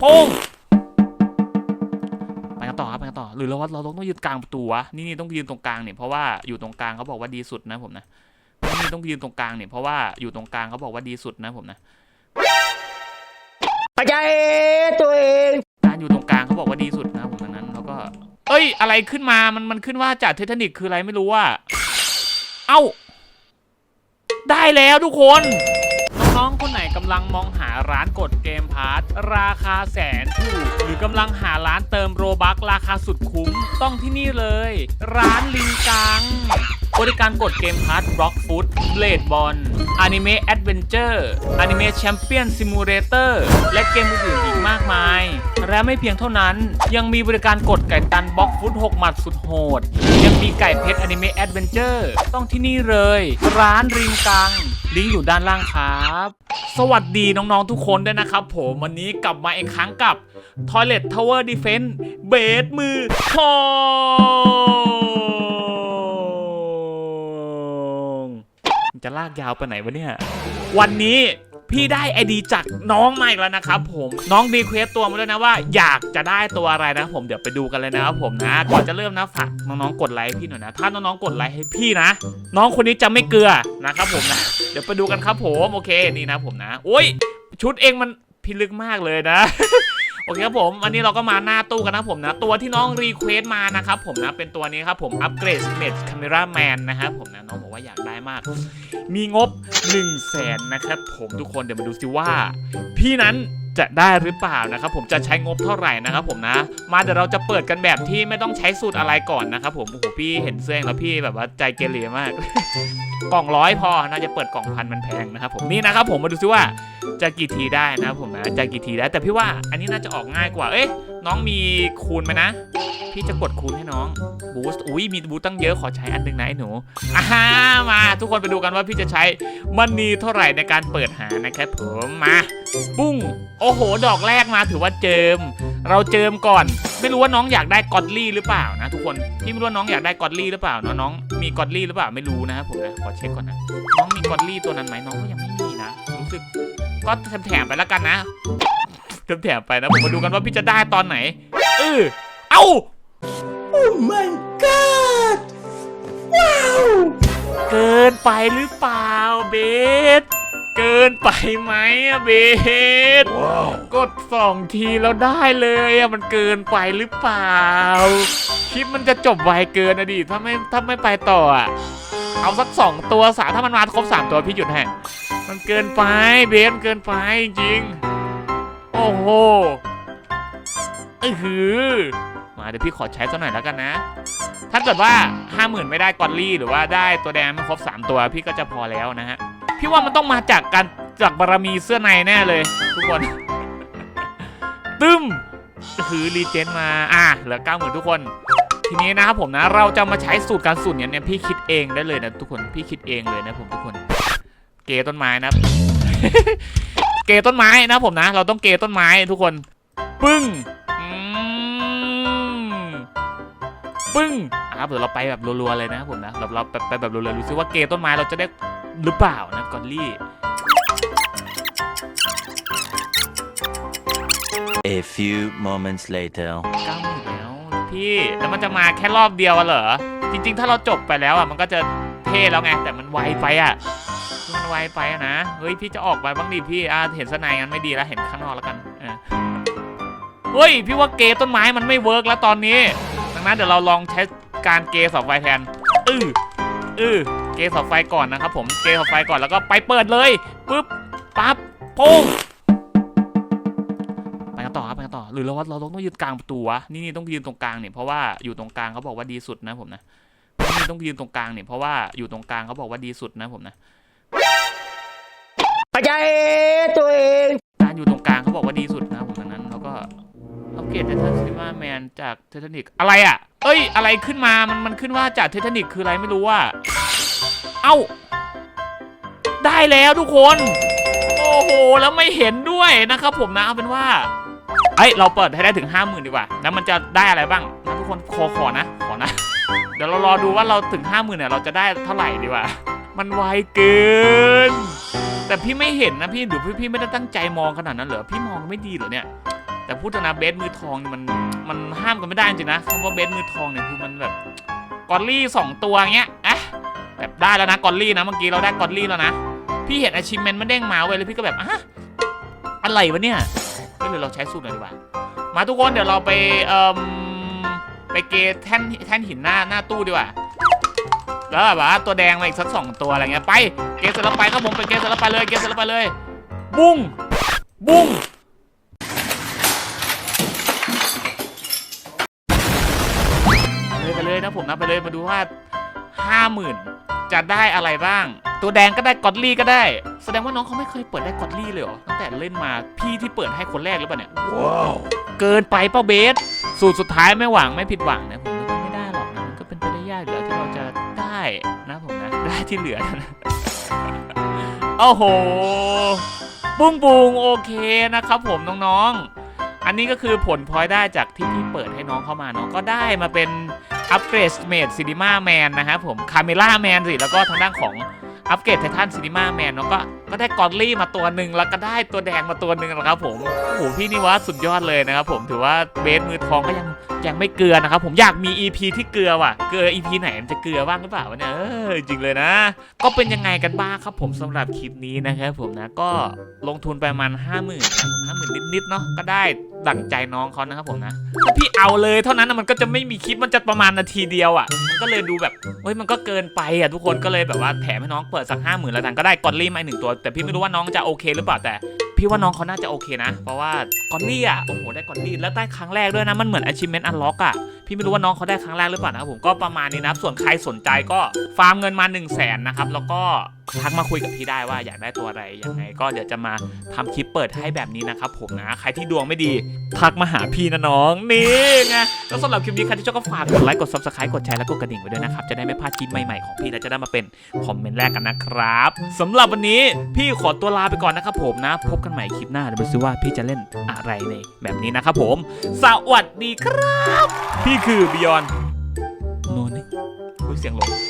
โป้งไปกันต่อครับไปกันต่อ หรือเราว่าเราต้องยืนกลางประตูวะนี่นี่ต้องยืนตรงกลางเนี่ยเพราะว่าอยู่ตรงกลางเขาบอกว่าดีสุดนะผมนะนี่ต้องยืนตรงกลางเนี่ยเพราะว่าอยู่ตรงกลางเขาบอกว่าดีสุดนะผมนะปัจจัยตัวเองการอยู่ตรงกลางเขาบอกว่าดีสุดนะผมดังนั้นแล้วก็ เอ้ย อะไรขึ้นมามันมันขึ้นว่าจากเททานิกคืออะไรไม่รู้ว่า เอ้า ได้แล้วทุกคน น้องๆ คนไหนกำลังมองหาร้านกดเกมพาร์ทราคาแสนถูก หรือกำลังหาร้านเติมโรบัคราคาสุดคุ้ม ต้องที่นี่เลย ร้านลิงกัง บริการกดเกมพาร์ทบล็อกฟุตเบลดบอลอนิเมะแอดเวนเจอร์อนิเมะแชมเปี้ยนซิมูเลเตอร์และเกมอื่นๆอีกมากมาย และไม่เพียงเท่านั้น ยังมีบริการกดไก่ตันบล็อกฟุต6หมัดสุดโหด ยังมีไก่เพชรอนิเมะแอดเวนเจอร์ต้องที่นี่เลย ร้านริงกัง ลิงก์อยู่ด้านล่างครับ สวัสดีน้องๆทุกคนด้วยนะครับผมวันนี้กลับมาอีกครั้งกับ Toilet Tower Defense เบสมือทองมัน จะลากยาวไปไหนวะเนี่ย วันนี้พี่ได้ไอดีจากน้องมาอีกแล้วนะครับผมน้องรีเควสตัวมาด้วยนะว่าอยากจะได้ตัวอะไรนะผมเดี๋ยวไปดูกันเลยนะครับผมนะก่อนจะเริ่มนะฝากน้องๆกดไลค์พี่หน่อยนะถ้าน้องๆกดไลค์ให้พี่นะ น้องคนนี้จะไม่เกลือนะครับผมนะเดี๋ยวไปดูกันครับผมโอเคนี่นะผมนะโอ้ยชุดเองมันพิลึกมากเลยนะ โอเคครับผมวันนี้เราก็มาหน้าตู้กันนะผมนะ ตัวที่น้องรีเควสมานะครับผมนะเป็นตัวนี้ครับผมอัปเกรดเมดคาเมราแมนนะครับผมนะน้องบอกว่าอยากได้มาก มีงบ 1 0 0 0 0แสนนะครับผมทุกคนเดี๋ยวมาดูสิว่า พี่นั้น จะได้หรือเปล่านะครับผมจะใช้งบเท่าไหร่นะครับผมนะ มาเดี๋ยวเราจะเปิดกันแบบที่ไม่ต้องใช้สูตรอะไรก่อนนะครับผมโอ้โหพี่เห็นเสื้อเองแล้วพี่แบบว่าใจเกเรมาก กล่องร้อยพอน่าจะเปิดกล่องพันมันแพงนะครับผมนี่นะครับผมมาดูซิว่าจะกี่ทีได้นะครับผมนะจะกี่ทีได้แต่พี่ว่าอันนี้น่าจะออกง่ายกว่าเอ๊ะ น้องมีคูณไหมนะ พี่จะกดคูณให้น้องบูสต์อุ้ยมีบูสต์ตั้งเยอะขอใช้อันหนึงนะไอ้หนูอ่ามาทุกคนไปดูกันว่าพี่จะใช้มันนีเท่าไหร่ในการเปิดหานะครับผมมาปุ้ง โอ้โห ดอกแรกมาถือว่าเจิม เราเจิมก่อน ไม่รู้ว่าน้องอยากได้กอดลี่หรือเปล่านะ ทุกคนพี่ไม่รู้ว่าน้องอยากได้กอดลี่หรือเปล่าเนอะน้องมีกอดลี่หรือเปล่าไม่รู้นะครับผมนะขอเช็คก่อนนะน้องมีกอดลี่ตัวนั้นไหมน้องก็ยังไม่มีนะรู้สึกก็แถมๆไปแล้วกันนะ แถมๆไปนะผมมาดูกันว่าพี่จะได้ตอนไหน เออเอ้าโอ้ my god ว้าวเกินไปหรือเปล่าเบส เกินไปไหมอะเบส กดสองทีแล้วได้เลยอะมันเกินไปหรือเปล่า คลิปมันจะจบไวเกินนะดิถ้าไม่ถ้าไม่ไปต่ออะเอาสักสองตัวสามถ้ามันมาครบสามตัวพี่หยุดให้มันเกินไปเบสมันเกินไปจริงๆโอ้โหเออหือ มาเดี๋ยวพี่ขอใช้สักหน่อยแล้วกันนะ ถ้าเกิดว่าห้าหมื่นไม่ได้กอลลี่ หรือว่าได้ตัวแดงไม่ครบ 3 ตัวพี่ก็จะพอแล้วนะฮะ พี่ว่ามันต้องมาจากการจากบารมีเสื้อในแน่เลย ทุกคน ตึ้มคือรีเจนมา อะเหลือเก้าหมื่นทุกคน ทีนี้นะครับผมนะ เราจะมาใช้สูตรการสูตรเนี่ยเนี่ยพี่คิดเองได้เลยนะทุกคน พี่คิดเองเลยนะผมทุกคน เกต้นไม้นะครับ เกต้นไม้นะผมนะ เราต้องเกต้นไม้ทุกคน ปึ้งอืมปึ้งอะครับเดี๋ยวเราไปแบบรัวๆเลยนะครับผมนะเราเราไปไปแบบรัวๆดูซิว่าเกย์ต้นไม้เราจะได้หรือเปล่านะกอลลี่ A few moments later. เก้าหมื่นแล้วพี่แล้วมันจะมาแค่รอบเดียวอะเหรอ จริง ๆ ถ้าเราจบไปแล้วอะมันก็จะเท่แล้วไงแต่มันไวไปอะ มันไวไปนะ เฮ้ยพี่จะออกไปบ้างดิพี่อ่าเห็นสนายงั้นไม่ดีแล้วเห็นข้างนอกแล้วกันเฮ้ยพี่ว่าเกย์ต้นไม้มันไม่เวิร์กแล้วตอนนี้ดังนั้นเดี๋ยวเราลองใช้การเกย์เสาไฟแทนอืออือเกย์เสาไฟก่อนนะครับผมเกย์เสาไฟก่อนแล้วก็ไปเปิดเลยปึ๊บปั๊บโป้งไปกันต่อครับไปกันต่อ หรือเราว่าเราต้องยืนกลางประตูวะนี่นี่ต้องยืนตรงกลางเนี่ยเพราะว่าอยู่ตรงกลางเขาบอกว่าดีสุดนะผมนะนี่ต้องยืนตรงกลางเนี่ยเพราะว่าอยู่ตรงกลางเขาบอกว่าดีสุดนะผมนะ ปัจตัวเองการอยู่ตรงกลางเขาบอกว่าดีสุดนะผมดังนั้นเราก็อัปเกรดเททันซิมาแมนจากเททานิกอะไรอะ เอ้ย อะไรขึ้นมา มันมันขึ้นว่าจากเททานิกคืออะไรไม่รู้ว่าเอ้า ได้แล้วทุกคน โอ้โห แล้วไม่เห็นด้วยนะครับผมนะ เอาเป็นว่าเอ้ยเราเปิดให้ได้ถึงห้าหมื่นดีกว่า แล้วมันจะได้อะไรบ้างนะทุกคนขอขอนะ ขอนะ เดี๋ยวเรารอดูว่าเราถึงห้าหมื่นเนี่ยเราจะได้เท่าไหร่ดีกว่า มันไวเกิน แต่พี่ไม่เห็นนะพี่หรือพี่พี่ไม่ได้ตั้งใจมองขนาดนั้นเหรอพี่มองไม่ดีเหรอเนี่ย แต่พูดถึงนะเบสมือทองมันมันห้ามกันไม่ได้จริงนะคำว่าเบสมือทองเนี่ยคือมันแบบกอลลี่สองตัวเงี้ยอะแบบได้แล้วนะกอลลี่นะเมื่อกี้เราได้กอลลี่แล้วนะพี่เห็น achievement มันเด้งมาเว้ยแล้วพี่ก็แบบอะอะไรวะเนี่ยก็เลยเราใช้สูตรหน่อยดีกว่ามาทุกคนเดี๋ยวเราไปเอ่มไปเกแท่นแท่นหินหน้าหน้าตู้ดีกว่า แล้วแบบว่าตัวแดงมาอีกสักสองตัวอะไรเงี้ยไปเกยเสร็จแล้วไปครับผมไปเกยเสร็จแล้วไปเลยเกยเสร็จแล้วไปเลย บุ้งบุ้งไปเลยไปเลยนะผมนะไปเลยมาดูว่าห้าหมื่นจะได้อะไรบ้าง ตัวแดงก็ได้กอดลี่ก็ได้ แสดงว่าน้องเขาไม่เคยเปิดได้กอดลี่เลยเหรอตั้งแต่เล่นมาพี่ที่เปิดให้คนแรกหรือเปล่าเนี่ยเกินไปเป้าเบส สูตรสุดท้ายไม่หวังไม่ผิดหวังนะผมว่าก็ไม่ได้หรอกนะมันก็เป็นไปได้ยากอยู่แล้วที่เราจะได้ นะผมนะ ได้ที่เหลือนะโอ้โหปุ้งปุงโอเคนะครับผมน้องๆ อันนี้ก็คือผลพลอยได้จากที่พี่เปิดให้น้องเข้ามาเนาะก็ได้มาเป็นอัปเกรดเมดซินิมาแมนนะครับผมคาเมล่าแมนสิแล้วก็ทางด้านของอัปเกรดไททันซินิมาแมนเนาะก็ ก็ได้กอดลี่มาตัวหนึ่งแล้วก็ได้ตัวแดงมาตัวหนึ่งนะครับผมโอ้โหพี่นี่ว่าสุดยอดเลยนะครับผมถือว่าเบสมือทองก็ยังยังไม่เกลือนะครับผมอยากมี EP ที่เกลือว่ะเกลือ EP ไหนมันจะเกลือบ้างหรือเปล่าวะเนี่ยเออจริงเลยนะ ก็เป็นยังไงกันบ้างครับผมสำหรับคลิปนี้นะครับผมนะก็ลงทุนไปประมาณห้าหมื่นห้าหมื่นนิดๆเนาะก็ได้ดั่งใจน้องเขานะครับผมนะถ้าพี่เอาเลยเท่านั้นมันก็จะไม่มีคลิปมันจะประมาณนาทีเดียวอะมันก็เลยดูแบบเฮ้ยมันก็เกินไปอะทุกคนก็เลยแบบว่าแถมให้น้องเปิดสักห้าหมื่นแล้วกันก็ได้กอดลี่มาหนึ่งตัวแต่พี่ไม่รู้ว่าน้องจะโอเคหรือเปล่าแต่ พี่ว่าน้องเขาน่าจะโอเคนะ เพราะว่ากอนลี่อะโอ้โหได้กอนลี่แล้วได้ครั้งแรกด้วยนะมันเหมือน achievement unlock อะ พี่ไม่รู้ว่าน้องเขาได้ครั้งแรกหรือเปล่านะครับผมก็ประมาณนี้นะครับส่วนใครสนใจก็ฟาร์มเงินมา 1 0 0 0 0แสนนะครับแล้วก็ทักมาคุยกับพี่ได้ว่าอยากได้ตัวอะไรยังไง ก็เดี๋ยวจะมาทำคลิปเปิดให้แบบนี้นะครับผมนะใครที่ดวงไม่ดีทักมาหาพี่นะน้องนี่ไงแล้วสำหรับคลิปนี้ใครที่ชอบก็ฝากกดไลค์กด subscribe กดแชร์และกดกระดิ่งไว้ด้วยนะครับจะได้ไม่พลาดคลิปใหม่ๆของพี่และจะได้มาเป็นคอมเมนต์แรกกันนะครับสำหรับวันนี้พี่ขอตัวลาไปก่อนนะครับผมนะ พบกันใหม่คลิปหน้าเดี๋ยวมาดูว่าพี่จะเล่นอะไรในแบบนี้นะครับผม สวัสดีครับ พี่คือบิยอนโนนี่อุ๊ยเสียงหลง